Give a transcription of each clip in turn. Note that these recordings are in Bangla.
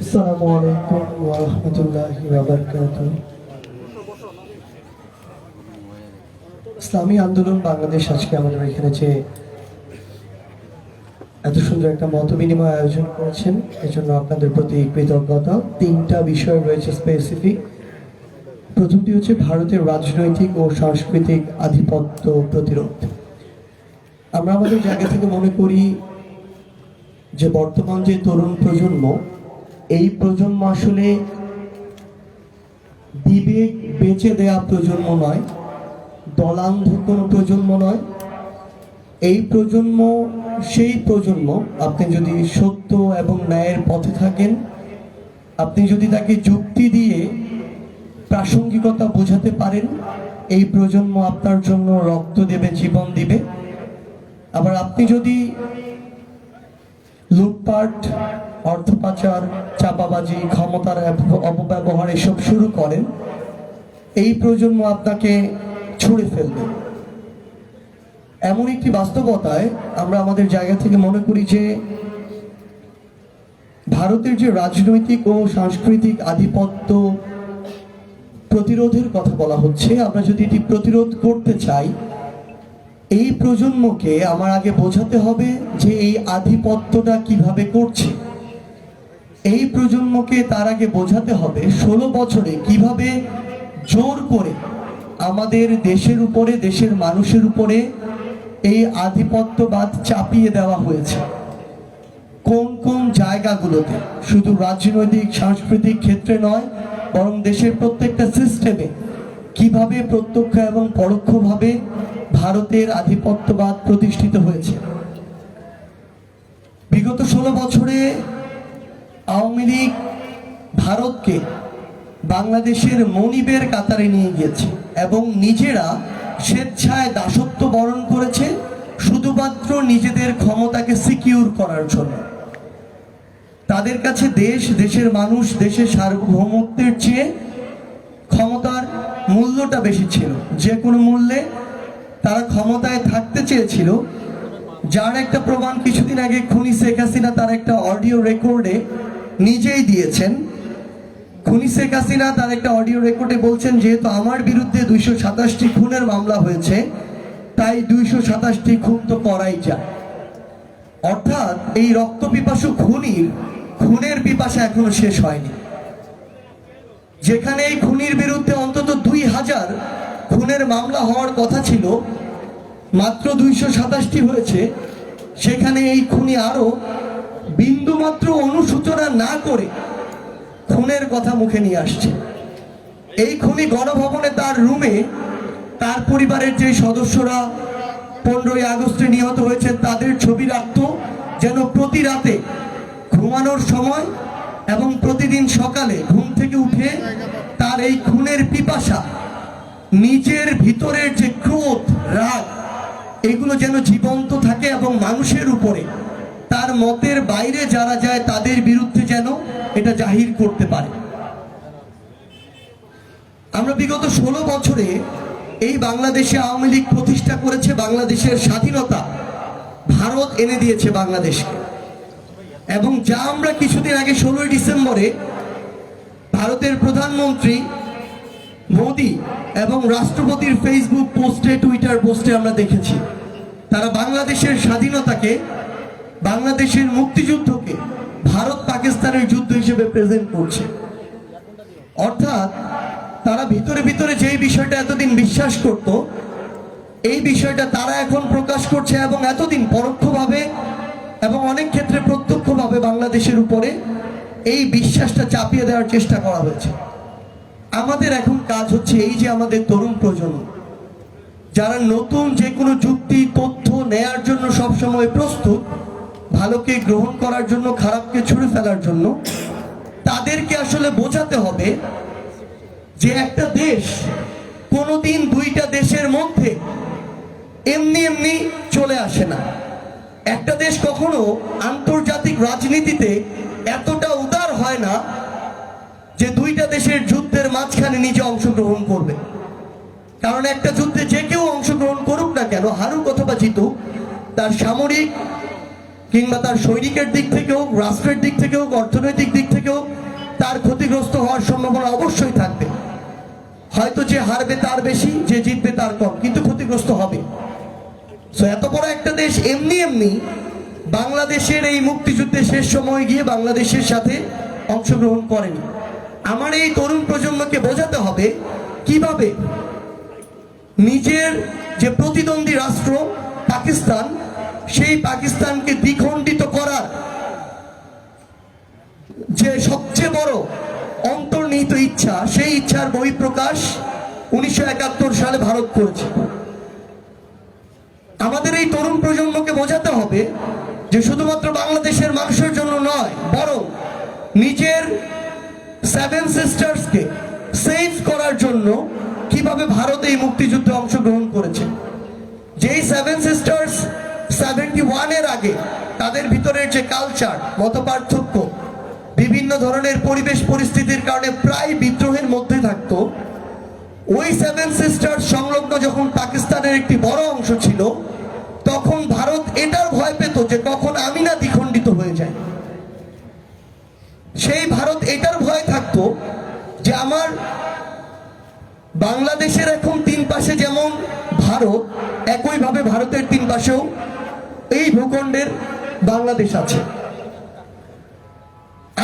আসসালামু আলাইকুম ওয়া রাহমাতুল্লাহি ওয়া ইসলামী আন্দোলন বাংলাদেশ আজকে আমাদের এখানে যে এত সুন্দর একটা মত বিনিময় আয়োজন করেছেন, এজন্য আপনাদের প্রতি কৃতজ্ঞতা। তিনটা বিষয় রয়েছে স্পেসিফিক প্রথমটি হচ্ছে ভারতের রাজনৈতিক ও সাংস্কৃতিক আধিপত্য প্রতিরোধ। আমরা আমাদের জায়গা থেকে মনে করি যে বর্তমান যে তরুণ প্রজন্ম এই প্রজন্ম আসলে বিবেক বেঁচে দেয়া প্রজন্ম নয় দলান্ধ কোনো প্রজন্ম নয়। এই প্রজন্ম, সেই প্রজন্ম, আপনি যদি সত্য এবং ন্যায়ের পথে থাকেন, আপনি যদি তাকে যুক্তি দিয়ে প্রাসঙ্গিকতা বোঝাতে পারেন, এই প্রজন্ম আপনার জন্য রক্ত দেবে, জীবন দিবে। আবার আপনি যদি লুটপাট অর্থ পাচার চাপাবাজি ক্ষমতার অপব্যবহার এসব শুরু করেন। এই প্রজন্ম আপনাকে ছুঁড়ে ফেলবে। এমন একটি বাস্তবতায় আমরা আমাদের জায়গা থেকে মনে করি যে, ভারতের যে রাজনৈতিক ও সাংস্কৃতিক আধিপত্য প্রতিরোধের কথা বলা হচ্ছে, আমরা যদি এটি প্রতিরোধ করতে চাই, এই প্রজন্মকে আমার আগে বোঝাতে হবে যে এই আধিপত্যটা কীভাবে করছে। এই প্রজন্মকে তার আগে বোঝাতে হবে ষোলো বছরে কীভাবে জোর করে আমাদের দেশের উপরে, দেশের মানুষের উপরে এই আধিপত্যবাদ চাপিয়ে দেওয়া হয়েছে। কোন কোন জায়গাগুলোতে? শুধু রাজনৈতিক, সাংস্কৃতিক ক্ষেত্রে নয়, বরং দেশের প্রত্যেকটা সিস্টেমে কীভাবে প্রত্যক্ষ এবং পরোক্ষভাবে ভারতের আধিপত্যবাদ প্রতিষ্ঠিত হয়েছে। বিগত ষোলো বছরে আওয়ামী লীগ ভারতকে বাংলাদেশের মনিবের কাতারে নিয়ে গিয়েছে এবং নিজেরা স্বেচ্ছায় দাসত্ব বরণ করেছে শুধুমাত্র নিজেদের ক্ষমতাকে সিকিউর করার জন্য। তাদের কাছে দেশ, দেশের মানুষ, দেশের সার্বভৌমত্বের চেয়ে ক্ষমতার মূল্যটা বেশি ছিল। যে কোনো মূল্যে তারা ক্ষমতায় থাকতে চেয়েছিল। যার একটা প্রমাণ কিছুদিন আগে খুনি শেখ হাসিনা তার একটা অডিও রেকর্ডে নিজেই দিয়েছেন। খুনি শেখ হাসিনা তার একটা অডিও রেকর্ডে বলছেন, যেহেতু আমার বিরুদ্ধে দুইশো সাতাশটি খুনের মামলা হয়েছে, তাই দুইশো সাতাশটি খুন তো করাই যায়। অর্থাৎ এই রক্ত পিপাসু খুনির, খুনের পিপাসা এখনও শেষ হয়নি। যেখানে এই খুনির বিরুদ্ধে অন্তত দুই হাজার খুনের মামলা হওয়ার কথা ছিল, মাত্র দুইশো সাতাশটি হয়েছে, সেখানে এই খুনি আরও বিন্দুমাত্র অনুসূচনা না করে খুনের কথা মুখে নিয়ে আসছে। এই খুনি গণভবনে তার রুমে তার পরিবারের যে সদস্যরা পনেরোই আগস্টে নিহত হয়েছে, তাদের ছবি রাখত যেন প্রতি রাতে ঘুমানোর সময় এবং প্রতিদিন সকালে ঘুম থেকে উঠে তার এই খুনের পিপাসা, নিজের ভিতরের যে ক্রোধ, রাগ, এগুলো যেন জীবন্ত থাকে এবং মানুষের উপরে তার মতের বাইরে যারা যায় তাদের বিরুদ্ধে যেন এটা জাহির করতে পারে। আমরা বিগত ষোলো বছরে এই বাংলাদেশে আওয়ামী লীগ প্রতিষ্ঠা করেছে, বাংলাদেশের স্বাধীনতা ভারত এনে দিয়েছে বাংলাদেশকে। এবং যা আমরা কিছুদিন আগে ষোলোই ডিসেম্বরে ভারতের প্রধানমন্ত্রী মোদি এবং রাষ্ট্রপতির ফেসবুক পোস্টে, টুইটার পোস্টে আমরা দেখেছি, তারা বাংলাদেশের স্বাধীনতাকে বাংলাদেশের মুক্তিযুদ্ধকে ভারত পাকিস্তানের যুদ্ধ হিসেবে প্রেজেন্ট করছে। অর্থাৎ তারা ভিতরে ভিতরে যেই বিষয়টা এতদিন বিশ্বাস করত, এই বিষয়টা তারা এখন প্রকাশ করছে এবং এতদিন পরোক্ষভাবে এবং অনেক ক্ষেত্রে প্রত্যক্ষভাবে বাংলাদেশের উপরে এই বিশ্বাসটা চাপিয়ে দেওয়ার চেষ্টা করা হয়েছে। আমাদের এখন কাজ হচ্ছে এই যে আমাদের তরুণ প্রজন্ম, যারা নতুন যে কোনো যুক্তি, তথ্য নেয়ার জন্য সবসময় প্রস্তুত ভালোকে গ্রহণ করার জন্য, খারাপকে ছুড়ে ফেলার জন্য তাদেরকে আসলে বোঝাতে হবে যে একটা দেশ কোনোদিন দুইটা দেশের মধ্যে এমনি এমনি চলে আসে না। একটা দেশ কখনো আন্তর্জাতিক রাজনীতিতে এতটা উদার হয় না যে দুইটা দেশের যুদ্ধের মাঝখানে নিজে অংশগ্রহণ করবে। কারণ একটা যুদ্ধে যে কেউ অংশগ্রহণ করুক না কেন, হারুক অথবা জিতুক, তার সামরিক কিংবা তার সৈনিকের দিক থেকে হোক রাষ্ট্রের দিক থেকে হোক অর্থনৈতিক দিক থেকে হোক তার ক্ষতিগ্রস্ত হওয়ার সম্ভাবনা অবশ্যই থাকবে। হয়তো যে হারবে তার বেশি যে জিতবে তার কম কিন্তু ক্ষতিগ্রস্ত হবে। So, এত বড় একটা দেশ এমনি এমনি বাংলাদেশের এই মুক্তিযুদ্ধের শেষ সময় গিয়ে বাংলাদেশের সাথে অংশগ্রহণ করেনি। আমার এই তরুণ প্রজন্মকে বোঝাতে হবে কীভাবে নিজের যে প্রতিদ্বন্দ্বী রাষ্ট্র পাকিস্তান সেই পাকিস্তানকে দ্বিখণ্ডিত করার যে সবচেয়ে বড় অন্তর্নিহিত ইচ্ছা, সেই ইচ্ছার বহিঃপ্রকাশ উনিশশো একাত্তর সালে ভারত করেছে। আমাদের এই তরুণ প্রজন্মকে বোঝাতে হবে যে শুধুমাত্র বাংলাদেশের মানুষের জন্য নয়, বরং নিজের সেভেন সিস্টার্সকে সেভ করার জন্য কীভাবে ভারত এই মুক্তিযুদ্ধে অংশগ্রহণ করেছে। যেই সেভেন সিস্টার্স সেভেন্টি ওয়ানের আগে তাদের ভিতরের যে কালচার মতপার্থক্য, বিভিন্ন ধরনের পরিবেশ পরিস্থিতির কারণে প্রায় বিদ্রোহের মধ্যে থাকতো, ওই সেভেন সিস্টার সংলগ্ন যখন পাকিস্তানের একটি বড় অংশ ছিল, তখন ভারত এটার ভয় পেত যে কখন আমি না দ্বিখণ্ডিত হয়ে যায়। সেই ভারত এটার ভয় থাকতো যে আমার বাংলাদেশের এখন তিন পাশে যেমন ভারত, একইভাবে ভারতের তিন পাশেও এই ভূখণ্ডের বাংলাদেশ আছে।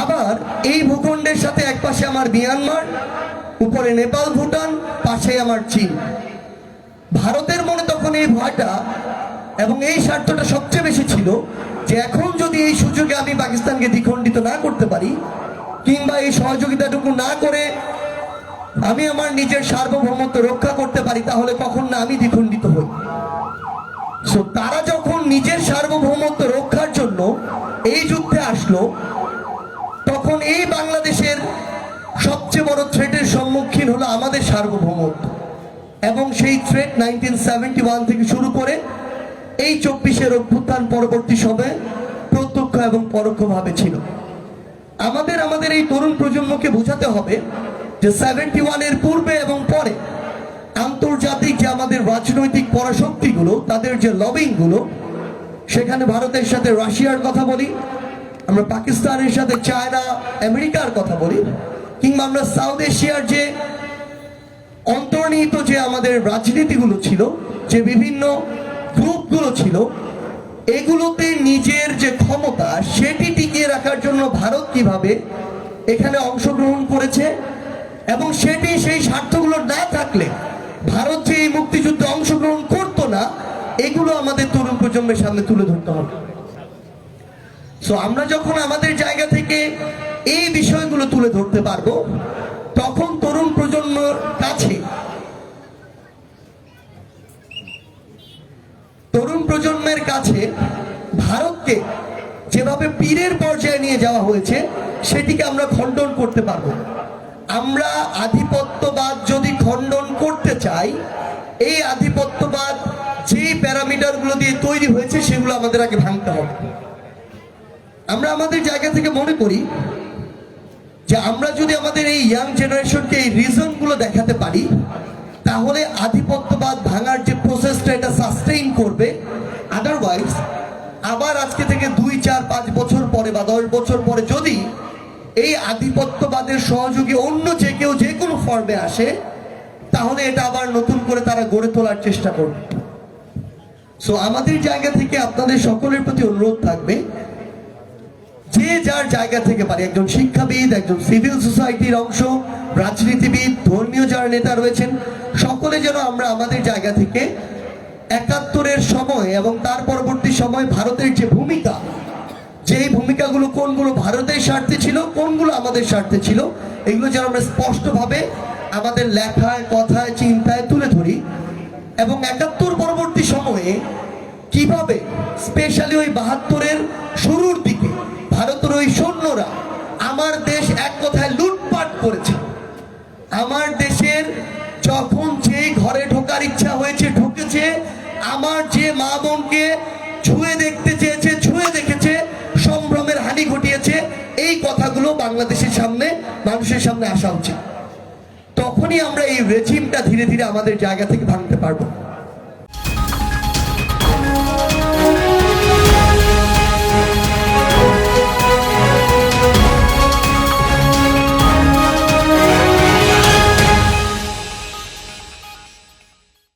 আবার এই ভূখণ্ডের সাথে এক পাশে আমার মিয়ানমার, উপরে নেপাল, ভুটান পাশে আমার চীন। ভারতের মনে তখন এই ভয়টা এবং এই স্বার্থটা সবচেয়ে বেশি ছিল যে এখন যদি এই সুযোগে আমি পাকিস্তানকে দ্বিখণ্ডিত না করতে পারি, কিংবা এই সহযোগিতাটুকু না করে আমি আমার নিজের সার্বভৌমত্ব রক্ষা করতে পারি, তাহলে কখন না আমি দ্বিখণ্ডিত হই। সো তারা যখন নিজের সার্বভৌমত্ব রক্ষার জন্য এই যুদ্ধে আসলো, তখন এই বাংলাদেশের সবচেয়ে বড় থ্রেটের সম্মুখীন হলো আমাদের সার্বভৌমত্ব। এবং সেই থ্রেট নাইনটিন সেভেন্টি ওয়ান থেকে শুরু করে এই চব্বিশের অভ্যুত্থান পরবর্তী সময়ে প্রত্যক্ষ এবং পরোক্ষভাবে ছিল। আমাদের আমাদের এই তরুণ প্রজন্মকে বোঝাতে হবে যে সেভেন্টি ওয়ানের পূর্বে এবং পরে আন্তর্জাতিক যে আমাদের রাজনৈতিক পরাশক্তিগুলো, তাদের যে লবিংগুলো, সেখানে ভারতের সাথে রাশিয়ার কথা বলি, আমরা পাকিস্তানের সাথে চায়না, আমেরিকার কথা বলি, কিংবা আমরা সাউথ এশিয়ার যে অন্তর্নিহিত যে আমাদের রাজনীতিগুলো ছিল, যে বিভিন্ন গ্রুপগুলো ছিল, এগুলোতে নিজের যে ক্ষমতা, সেটি টিকিয়ে রাখার জন্য ভারত কীভাবে এখানে অংশগ্রহণ করেছে, এবং সেটি সেই স্বার্থগুলো না থাকলে ভারত যে এই মুক্তিযুদ্ধে অংশগ্রহণ করতো না, এগুলো আমাদের তরুণ প্রজন্মের সামনে তুলে ধরতে হবে। সো আমরা যখন আমাদের জায়গা থেকে এই বিষয়গুলো তুলে ধরতে পারব, তখন তরুণ প্রজন্মের কাছে, তরুণ প্রজন্মের কাছে ভারতকে যেভাবে পীরের পর্যায়ে নিয়ে যাওয়া হয়েছে, সেটিকে আমরা খণ্ডন করতে পারব আমরা আধিপত্যবাদ যদি খণ্ডন করতে চাই, এই আধিপত্যবাদ যে প্যারামিটারগুলো দিয়ে তৈরি হয়েছে, সেগুলো আমাদের আগে ভাঙতে হবে। আমরা আমাদের জায়গা থেকে মনে করি যে আমরা যদি আমাদের এই ইয়াং জেনারেশনকে এই রিজনগুলো দেখাতে পারি, তাহলে আধিপত্যবাদ ভাঙার যে প্রসেসটা এটা সাস্টেইন করবে। আদারওয়াইজ আবার আজকে থেকে দুই, চার, পাঁচ বছর পরে বা দশ বছর পরে যদি এই আধিপত্যবাদের সহযোগী অন্য যে কেউ যে কোনো ফর্মে আসে, তাহলে এটা আবার নতুন করে তারা গড়ে তোলার চেষ্টা করবে। সো আমাদের জায়গা থেকে আপনাদের সকলের প্রতি অনুরোধ থাকবে, যে যার জায়গা থেকে পারে, একজন শিক্ষাবিদ, একজন সিভিল সোসাইটির অংশ, রাজনীতিবিদ, ধর্মীয় যারা নেতা রয়েছেন, সকলে যেন আমরা আমাদের জায়গা থেকে একাত্তরের সময় এবং তার পরবর্তী সময় ভারতের যে ভূমিকা যেই ভূমিকাগুলো, কোনগুলো ভারতের স্বার্থে ছিল, কোনগুলো আমাদের স্বার্থে ছিল, এগুলো যেন আমরা স্পষ্টভাবে আমাদের লেখায়, কথায়, চিন্তায় তুলে ধরি এবং একাত্তর পরবর্তী সময়ে কীভাবে স্পেশালি ওই বাহাত্তরের শুরুর দিকে ভারতের ওই সৈন্যরা আমার দেশ এক কথায় লুটপাট করেছে। আমার দেশের যখন যে ঘরে ঢোকার ইচ্ছা হয়েছে, ঢুকেছে, আমার যে মা বোনকে ছুঁয়ে দেখতে চেয়েছে সম্ভ্রমের ঘটিয়েছে, এই কথাগুলো বাংলাদেশের সামনে, মানুষের সামনে আসা উচিত। তখনই আমরা এই রেজিমটা ধীরে ধীরে আমাদের জায়গা থেকে ভাঙতে পারব।